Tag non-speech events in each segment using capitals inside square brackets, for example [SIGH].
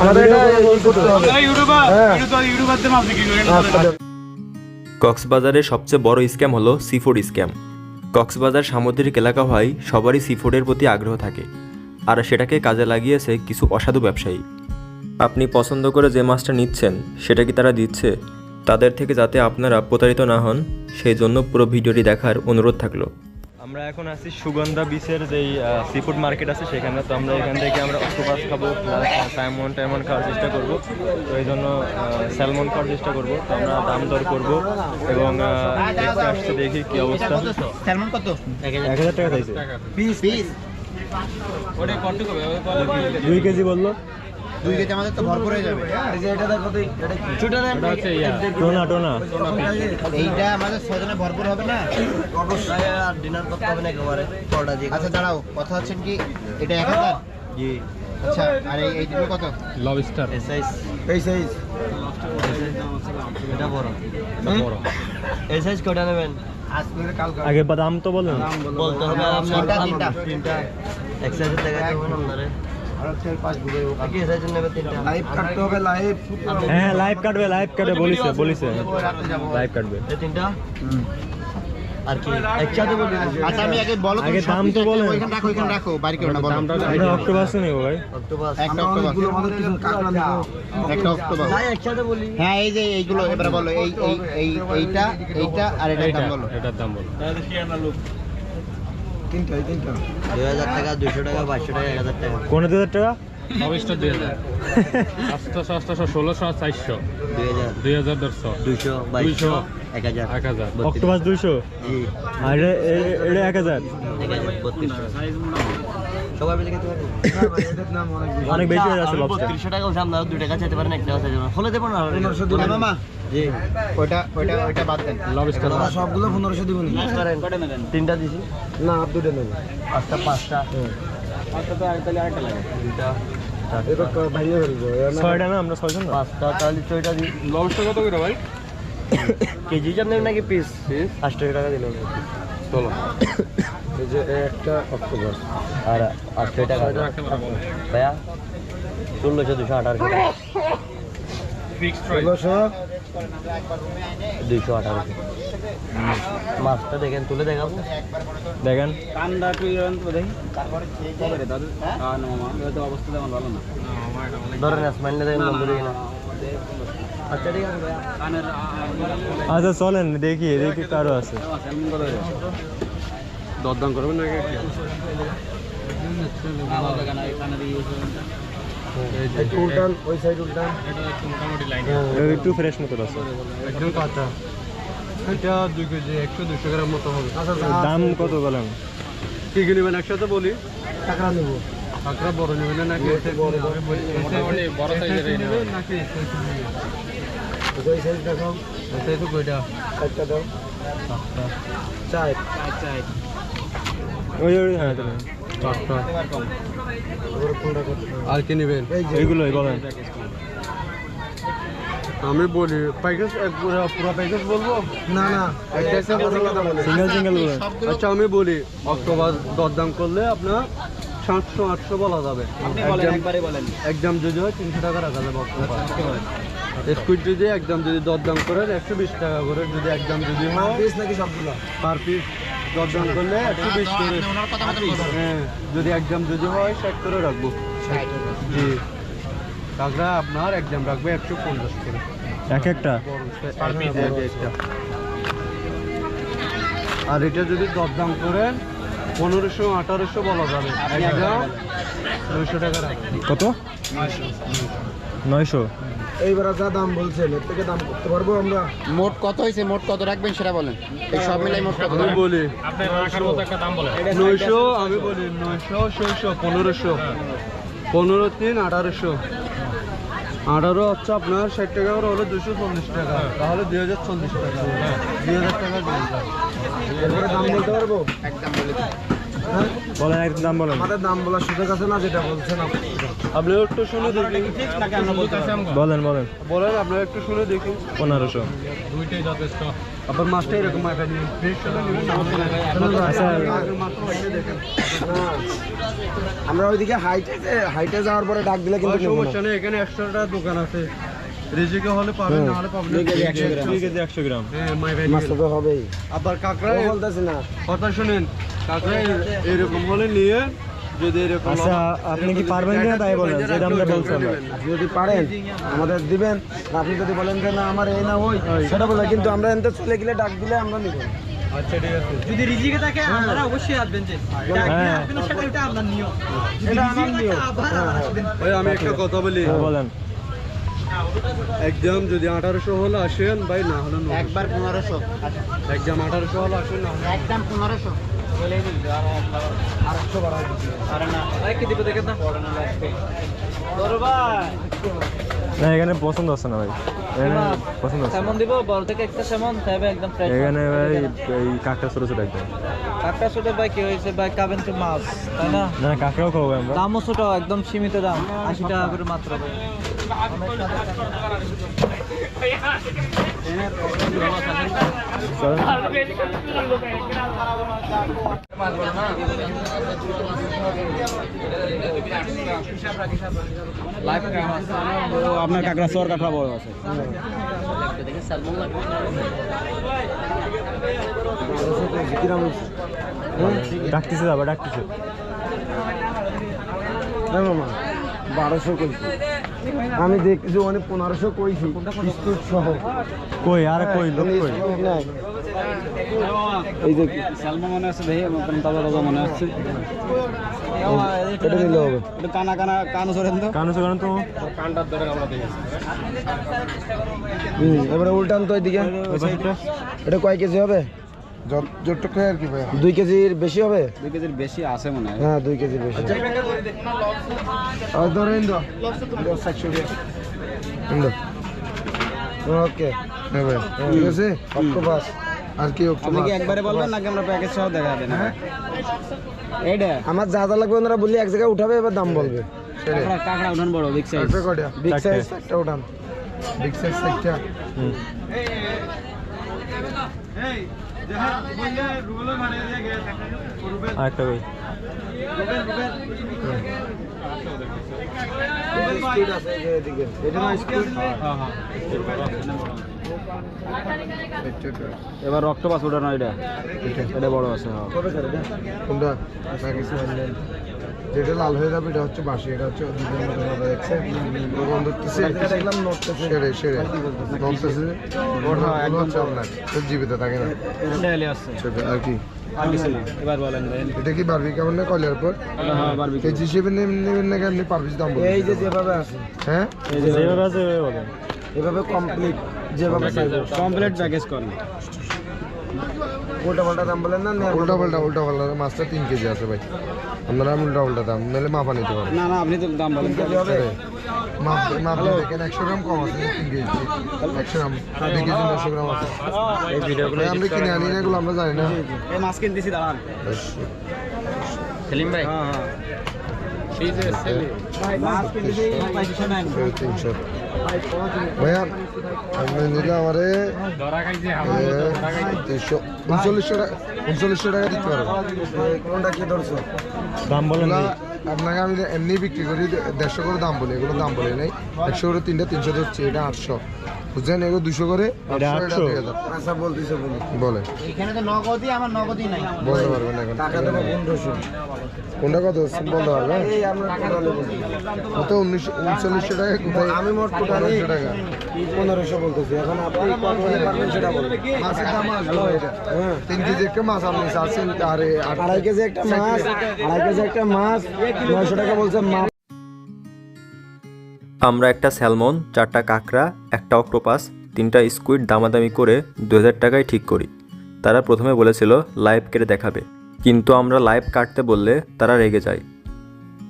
আমাদের এটা করতে হবে। হ্যাঁ। ইউটিউবারদের মাছ বিক্রি করেন আচ্ছা। কক্সবাজারের সবচেয়ে বড় স্ক্যাম হলো সিফুড স্ক্যাম। কক্সবাজার সামুদ্রিক এলাকা হয় সবারই সিফুডের প্রতি আগ্রহ থাকে আর সেটাকে কাজে লাগিয়েছে কিছু অসাধু ব্যবসায়ী। আপনি পছন্দ করে যে মাছটা নিচ্ছেন সেটা কি তারা দিচ্ছে? তাদের থেকে যাতে আপনারা প্রতারিত না হন সেই জন্য পুরো ভিডিওটি দেখার অনুরোধ থাকল। আমরা এখন আছি সুগন্ধা বিচের যেই সি ফুড মার্কেট আছে সেখানে। তো আমরা এখান থেকে আমরা অক্টোপাস খাব প্লাস সাইমন টাইমন খাওয়ার চেষ্টা করব। তো এই জন্য স্যালমন খাওয়ার চেষ্টা করব। তো আমরা দাম দর করব এবং আহ, দেখতে আসতে দেখি কি অবস্থা। স্যালমন কত? এক হাজার টাকা চাইছে। পিস পিস ওটা কত কবে দুই কেজি বলল। দুই কেজি আমাদের তো ভরপুর হয়ে যাবে। টোনা টোনা। এইটা আমাদের ছজনে ভরপুর হবে না? অবশ্যই আর ডিনার করতে হবে না একেবারে আচ্ছা দাঁড়াও কথা হচ্ছেন কি? এটা এক হাজার? জি। আচ্ছা আর এই এইগুলো কত? লবস্টার এই সাইজ এই সাইজ এটা বড়। বড়। এই সাইজ কটা নেবেন? আগে দাম তো বলুন। বলতে হবে তিনটা তিনটা। তিনটা। এক সাইজের দেখা যাবে লাইভ কাটতে হবে লাইভ হ্যাঁ লাইভ কাটবে লাইভ কাটবে বলিছে বলিছে। লাইভ কাটবে। এই তিনটা? আর কি? একসাথে বলি আচ্ছা আমি আগে বলো আগে দাম তো বলো। ওইখানে রাখো ওইখানে রাখো বাড়ি কেউ না বলো। এটা অক্টোপাস নেব ভাই। অক্টোপাস। একটা অক্টোপাস। একটা অক্টোপাস। ভাই একসাথে বলি। হ্যাঁ এই যে এইগুলো এবারে বলো এই এই এই এইটা এইটা আর এটার দাম বলো। এটার দাম বলো। দুই হাজার টাকা দুশো টাকা পাঁচশো টাকা এক হাজার টাকা। কোন দু হাজার টাকা? লবস্টার দুই হাজার। আটশোশো আটশোশো ষোলোশো চারশো। দুই হাজার দুই হাজার দেড়শো। দুইশো বাইশশো এক হাজার। এক হাজার। অক্টোপাস দুইশো? আর এটা- এক হাজার? অনেক বেশি হয়ে যাচ্ছে লবস্টার বত্রিশশো টাকা বলছে আপনারা দুই টাকা চাইতে পারেন এক টাকা চাইতে পারেন। ফলে দেবো না মামা জি। ওইটা ওইটা ওইটা বাদ দেন। লবস্টার সবগুলো পনেরোশো দিব তিনটা দিছি। না আপ দুটো নেবেন পাঁচটা পাঁচটা। তিনটা ছয়টা না আমরা ছয়জন না? পাঁচটা তাহলে ছয়টা দিই লবস্টার কত করে ভাই? কেজি হিসাব নেবেন নাকি পিস Piece? আটশো টাকা দিলাম চলো। এই যে একটা অক্টোবর আর আটশো টাকা ভাইয়া ষোলোশো দুশো ফিক্সড ষোলোশো দুইশো আঠারোশো মাছটা দেখেন তুলে দেখাবো দেখেন। একটু দেখি। না অবস্থা তেমন ভালো না। ধরেন দেখেন বন্ধু না আচ্ছা আচ্ছা চলেন দেখি দেখি কারও আছে। দরদাম করবেন নাকি উল্টান ওই সাইড উল্টান একটু ফ্রেশ মতো আছে। একদম কাঁচা। এটা দুই কেজি একশো দুশো গ্রাম মতো হবে। দাম কত বলেন? কি কি নেবেন একসাথে বলি? টাকা নেব। কাঁকড়া বড় নেবেন না নাকি? বড় সাইজের নাকি ওই সাইড দেখাও। এটাই তো কইটা? একটা দাও। চাই ওই ওই হ্যাঁ। চারটা আর কি নেবেন? এইগুলোই বলেন। আমি বলি প্যাকেজ পুরো প্যাকেজ বলব? না না। সিঙ্গেল সিঙ্গেল বলেন। আচ্ছা আমি বলি অক্টোবর দরদাম করলে আপনার সাতশো আটশো বলা যাবে। একদম একদম যদি হয় তিনশো টাকা রাখা যাবে অক্টোবর। স্কুইড যদি একদম যদি দরদাম করেন একশো বিশ টাকা করে যদি একদম যদি হয় নাকি সবগুলো? পার পিস দরদাম করলে একশো বিশ করে হ্যাঁ যদি একদম যদি হয় ষাট করে রাখব। জি। কাঁকড়া আপনার একদম রাখবে একশো পঞ্চাশ করে। এক একটা? একটা। আর এটা যদি দরদাম করেন পনেরোশো আঠারোশো বলা যাবে। নয়শো টাকা কত? নয়শো। এইবার যা দাম বলছেন এর থেকে দাম করতে পারব আমরা? মোট কত হয়েছে? মোট কত রাখবেন সেটা বলেন। এই সব মিলাই মোট কত আমি বলি নয়শো আমি বলি নয়শো ছয়শো পনেরোশো। পনেরো তিন আঠারোশো। আঠারো হচ্ছে আপনার ষাট টাকা করে হলে দুশো চল্লিশ টাকা। তাহলে দুই হাজার চল্লিশ টাকা। দুই হাজার টাকা দাম বলতে পারব? একদম বলে বলেন একদম দাম বলেন। আমাদের দাম বলার সুযোগ আছে না যেটা বলছেন আপনি। আপনি একটু শুনে দেখুন বলেন বলেন। বলেন আপনারা একটু শুনে দেখুন পনেরোশো। আপনার মাছটা এরকম হলে নিবেন আচ্ছা। দেখেন। আমরা ওইদিকে হাইটে হাইটে যাওয়ার পরে ডাক দিলে কিন্তু কোনো সমস্যা নেই এখানে এক্সট্রাটা দোকান আছে। রিজিকে হলে পাবেন না হলে পাবেন না। দুই কেজি একশো গ্রাম। হ্যাঁ মাই ভাই মাছ তো হবেই। আবার কাঁকড়া বলতেছি না। কথা শুনেন কাঁকড়া এরকম হলে নিয়ে যদি এরকম আচ্ছা আপনি কি পারবেন কিনা তাই বলেন যে দামটা বলছেন আমরা। আপনি যদি পারেন আমাদের দিবেন আপনি যদি বলেন যে না আমার এই না ওই সেটা বলে কিন্তু আমরা এনতে চলে গেলে ডাক দিলে আমরা নিব। আচ্ছা ঠিক আছে। যদি রিজিকে থাকে আপনারা অবশ্যই আসবেন যে। হ্যাঁ। আপনার সেটা এটা আপনার নিয়ম। এটা আমার নিয়ম। ওই আমি একটা কথা বলি। হ্যাঁ, বলেন। একদম যদি আঠারোশো হলে আসেন ভাই না হলে একবার পনেরোশো। একদম আঠারোশো হলে আসেন না একদম পনেরোশো। কি দিব দেখেন না? না এখানে পছন্দ আছে না ভাই? এখানে পছন্দ আছে। সেমন দিব বড় থেকে একটা সেমন তবে একদম ফ্রেশ এখানে ভাই এই ছোট ছোট একদম। ছোট ভাই কি হয়েছে ভাই? কাবেন তো মাছ তাই না না কাঁকড়াও খাব আমরা। দামও ছোট একদম সীমিত দাম আশি টাকা করে মাত্র ভাই। আপনার কাঁকড়া সোয়ার কাঁকড়া বড় আছে। ডাকতেছে যাবে ডাকতেছে। মামা বারোশো কইছি। আমি দেখছি অনেক পনেরোশো কইছি বিস্কুট সহ। কই আর কই লোক কই? এই যে সালমা মনে আছে ভাই আমার তাজা তাজা মনে আছে। এটা নিলে হবে। এটা কানা কানা কান ধরেন তো। কানো কারণ তো। কানটার ধরে আমরা দেখেছি হুম, এবারে উল্টান তো এদিকে। এটা কয় কেজি হবে? যতটুকু আর কি ভাই দুই কেজির বেশি হবে? দুই কেজির বেশি আছে মনে হয়। হ্যাঁ দুই কেজির বেশি। আর ধরেন তো ওকে। ঠিক আছে? অক্টোপাস। আর কি আপনি কি একবারে বলবেন নাকি আমরা প্যাকেজ সহ দেখা দেন এইটা আমার যা যা লাগবে ওনারা বললি এক জায়গায় উঠাবে এবার দাম বলবে। কাঁকড়া কাঁকড়া উঠান বড় বিগ সাইজ বিগ সাইজ একটা উঠান। বিগ সাইজ একটা হুম। আর একটা কই স্পিড আছে এই যে এদিকে এটা না এবার এটা এটা বড় আছে হ্যাঁ কোনটা যেটা লাল হয়ে যাবে এটা হচ্ছে বাসি এটা হচ্ছে দুধের মতো দেখলাম নড়তেছে সেরে সেরে। নড়তেছে একদম জীবিত থাকে না? আর কি? আর কিছু না। এবার বলেন ভাই। এটা কি বারবি কেমন না কয়লার পর হ্যাঁ বারবি কেজি হিসেবে নেবেন নেবেন না কেমনি পারবিস দাম এই যে যেভাবে আছে। হ্যাঁ? যেভাবে আছে এভাবে কমপ্লিট যেভাবে কমপ্লিট প্যাকেজ করেন উল্টা পাল্টা দাম বলেন না উল্টা পাল্টা উল্টা পাল্টা মাছটা তিন কেজি আছে ভাই। আপনারা উল্টা উল্টা দাম নাহলে মাপা নিতে পারবেন। না না আপনি তো দাম বলেন। কেজি হবে? মাপ মাপ দেখেন একশো গ্রাম কম আছে তিন কেজি। একশো গ্রাম দুই কেজি নশো গ্রাম আছে। এই ভিডিওগুলো আমরা কিনে আনি না এগুলো আমরা জানি না। এই মাছ কিনতেছি দাঁড়ান। সেলিম ভাই? হ্যাঁ হ্যাঁ। তিনশো ভাইয়া আপনি নিলে আমারে তিনশো উনচল্লিশশো টাকা উনচল্লিশশো টাকা দিতে পারব কোনটা কি ধরছো? দাম বলেন এগুলা আপনাকে আমি এমনি বিক্রি করি দেড়শো করে দাম বলি এগুলো দাম বলি নাই। একশো করে তিনটা তিনশো ধরছি এটা আটশো। বুঝছেন এগুলো দুশো করে এটা আটশো, 800? দুই হাজার। আচ্ছা বলতেছে বলি বলে। এখানে তো নগদই আমার নগদই নাই। বলতে পারবেন এখন। টাকা দেবো পনেরোশো। কোনটা কত? বলতে পারবেন? কত? উনিশশো উনচল্লিশশো টাকা? কোথায়? আমি মোট পনেরোশো টাকা। পনেরোশো বলতেছি। এখন আপনি কত হলে পারবেন সেটা বলুন মাছের দাম আসলো। এটা হ্যাঁ। তিন কেজি একটা মাছ আপনি চাচ্ছেন আর আড়াই কেজি একটা মাছ আড়াই কেজি একটা মাছ নয়শো টাকা বলছেন মাছ। আমরা একটা স্যালমন, চারটা কাঁকড়া, একটা অক্টোপাস, তিনটা স্কুইড দামাদামি করে দু হাজার টাকায় ঠিক করি। তারা প্রথমে বলেছিল, লাইভ কেটে দেখাবে। কিন্তু আমরা লাইভ কাটতে বললে তারা রেগে যায়।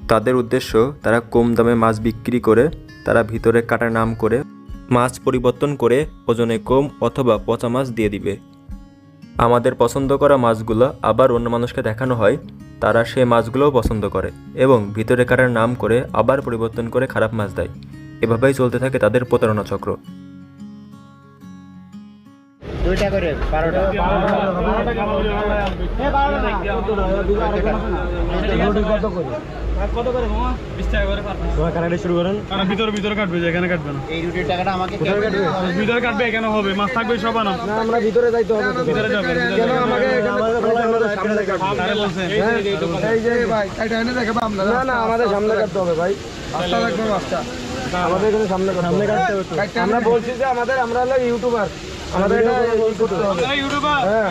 তাদের উদ্দেশ্য, তারা কম দামে মাছ বিক্রি করে, তারা ভিতরে কাটার নাম করে মাছ পরিবর্তন করে ওজনে কম অথবা পচা মাছ দিয়ে দিবে। আমাদের পছন্দ করা মাছগুলো আবার অন্য মানুষকে দেখানো হয় তারা সে মাছগুলোও পছন্দ করে এবং ভিতরে কাটার নাম করে আবার পরিবর্তন করে খারাপ মাছ দেয়। এভাবেই চলতে থাকে তাদের প্রতারণা চক্র। দুইটা করে বারোটা। তোমরা কাটাকাটি শুরু করেন ভিতরে ভিতরে কাটবে যেখানে কাটবে না এই রুটির টাকাটা আমাকে কে দেবে? ভিতরে কাটবে এখানে হবে মাছ থাকবে সব আনো না আমরা ভিতরে যাইতে হবে ভিতরে যাবে কেন আমাকে আমাদের সামনে কাটতে হবে? তারে হ্যাঁ? এই যে ভাই কাইটা এনে দেখাবো আপনারা না না আমাদের সামনে কাটতে হবে ভাই রাস্তা দেখবে রাস্তা আমাদের এখানে সামনে সামনে কাটতে হবে আমরা বলছি যে আমাদের আমরা হলো ইউটিউবার আমাদের এটা করতে হবে। হ্যাঁ।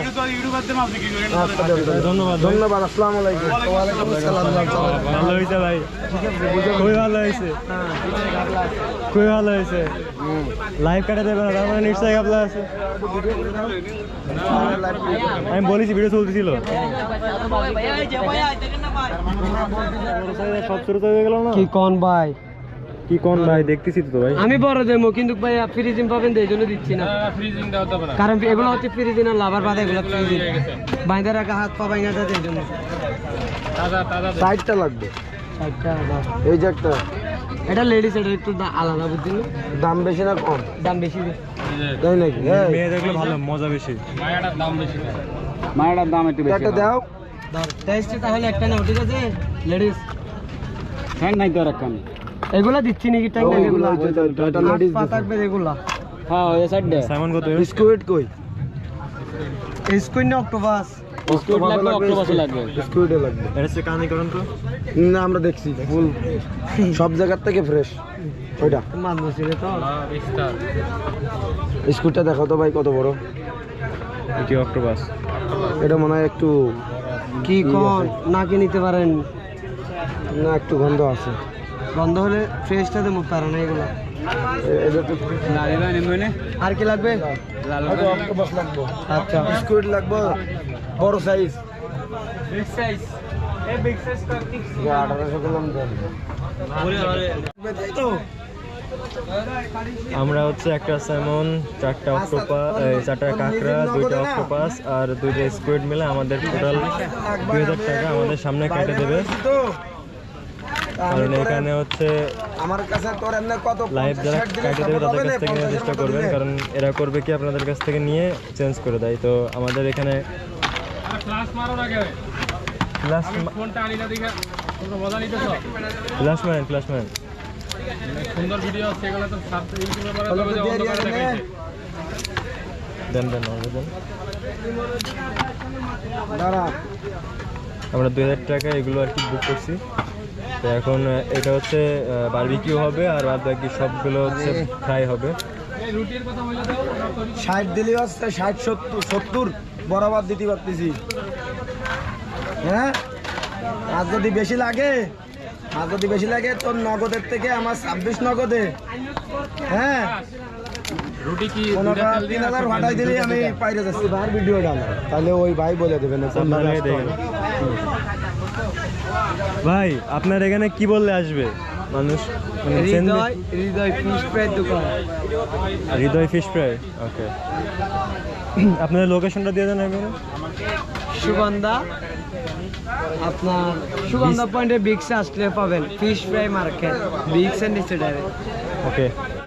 আচ্ছা। ধন্যবাদ। ধন্যবাদ আসসালামু আলাইকুম। ওয়ালাইকুম ভালো হয়েছে ভাই। খুবই ভালো হয়েছে খুবই ভালো হয়েছে লাইভ কাটা দেবে না তার মানে নিশ্চয়ই আছে। আমি বলেছি ভিডিও চলতেছিল। সব শুরু হয়ে গেল না? কি কোন ভাই? কি কোন ভাই? দেখতেছি তো ভাই। আমি বড় দেবো কিন্তু ভাই ফ্রিজিং পাবেন তো এই জন্য দিচ্ছি না। কারণ এগুলো হচ্ছে ফ্রিজিং আর লাভার বাদে এগুলো ফ্রিজিং বাইন্দা রাখা হাত পা বাইঙ্গা যাচ্ছে এই জন্য। সাইডটা লাগবে। দাম। এই যে একটা। এটা লেডিস এটা একটু আলাদা বুঝলি দাম বেশি না কম? দাম বেশি। তাই নাকি? মেয়ে দেখলে ভালো মজা বেশি। একটা দাও। ধর টেস্ট তাহলে একটা নাও ঠিক আছে? লেডিস হ্যাঁ নাই তো রাখান এগুলা দিচ্ছি নাকি? এগুলা পা থাকবে এগুলা হ্যাঁ ওই সাইড দে। সাইমন কত বিস্কুট কই? স্কুইন না অক্টোপাস? বিস্কুট লাগবে অক্টোপাস লাগবে বিস্কুটে। লাগবে। এটা হচ্ছে কানি করেন তো? না আমরা দেখছি ফুল [LAUGHS] সব জায়গার থেকে ফ্রেশ ওইটা। তো। দেখো তো ভাই কত বড়? এটি অক্টোপাস। এটা মনে হয় একটু কি কোন নাকি নিতে পারেন। না একটু গন্ধ আছে। বন্ধ হলে ফ্রেশটা দেবো পারে না এগুলা। আর কি লাগবে? অক্টোপাস আচ্ছা। বিস্কুট লাগবে বড় সাইজ আমরা হচ্ছে একটা স্যামন চারটা অক্টোপাস চারটা কাঁকড়া দুইটা অক্টোপাস আর দুইটা স্কুইড মিলে আমাদের টোটাল দুই হাজার টাকা আমাদের সামনে কেটে দেবে। তো। কারণ এখানে হচ্ছে আমার কাছে তোর এমনি কত লাইভ যারা কাটে দেবে তাদের কাছ থেকে চেষ্টা করবেন কারণ এরা করবে কি আপনাদের কাছ থেকে নিয়ে চেঞ্জ করে দেয়। তো আমাদের এখানে ফ্লাশ ম্যান ফ্লাশ ম্যান হলো তো দিয়ে দিয়ে দেনে। দেন দেন দেন। দাঁড়া। আমরা দুই হাজার টাকা এগুলো আর কি বুক করছি। তো এখন এটা হচ্ছে বারবিকিউ হবে আর বাদ বাকি সবগুলো হচ্ছে ফ্রাই হবে। ষাট দিলে হচ্ছে ষাট সত্তর সত্তর বরাবর দিতে পারতেছি। হ্যাঁ? আর যদি বেশি লাগে আর যদি বেশি লাগে তোর নগদের থেকে আমার ছাব্বিশ নগদে। হ্যাঁ? রুটি কি তিন হাজার ভাটাই দিলেই আমি পাইরে যাচ্ছি। ভিডিও ডালা তাহলে ওই ভাই বলে দেবেন ভাই আপনার এখানে কি বললে আসবে? মানুষ মানে হৃদয় হৃদয় ফিশ ফ্রাইয়ের দোকান। হৃদয় ফিশ ফ্রাই ওকে আপনাদের লোকেশনটা দিয়ে দেন একবার। সুগন্ধা আপনার সুগন্ধা পয়েন্টে বিক্সে আসলে পাবেন ফিশ ফ্রাই মার্কেট বিক্স এন্ড নিচে ডাইরেক্ট ওকে